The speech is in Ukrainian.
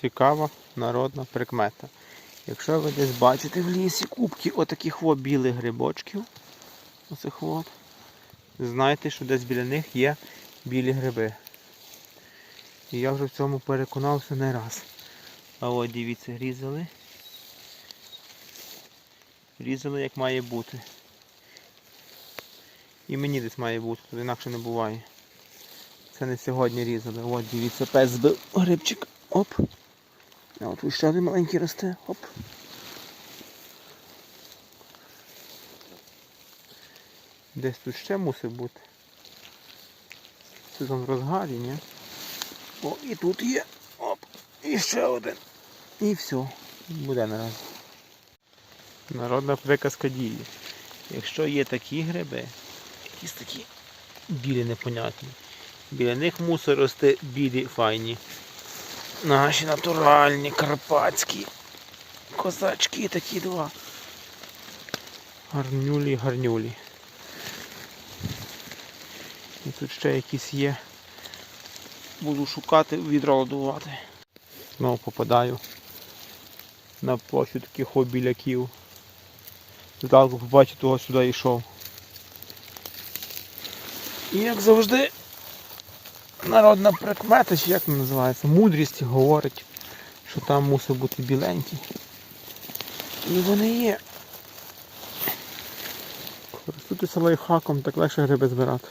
цікава народна прикмета. Якщо ви десь бачите в лісі кубки отаких о білих грибочків, оцих от, знайте, що десь біля них є білі гриби. І я вже в цьому переконався не раз. А от дивіться, різали. Різали як має бути. І мені десь має бути, тут інакше не буває. Це не сьогодні різали. От дивіться, пес збив грибчик. Оп. А от ще один маленький росте. Оп. Десь тут ще мусить бути. Там в розгарі, ні? О, і тут є. Оп. І ще один. І все. Буде наразі. Народна приказка діє. Якщо є такі гриби, якісь такі білі непонятні, біля них мусить рости білі файні. Наші натуральні, карпатські. Козачки такі два. Гарнюлі, гарнюлі. І тут ще якісь є. Буду шукати, відро ладувати. Знову попадаю на площу таких обіляків. Здалеку побачив, того сюди йшов. І як завжди, народна прикмета, чи як вона називається, мудрість говорить, що там мусить бути біленький. І вони є. Користуйтеся лайфхаком, так легше гриби збирати.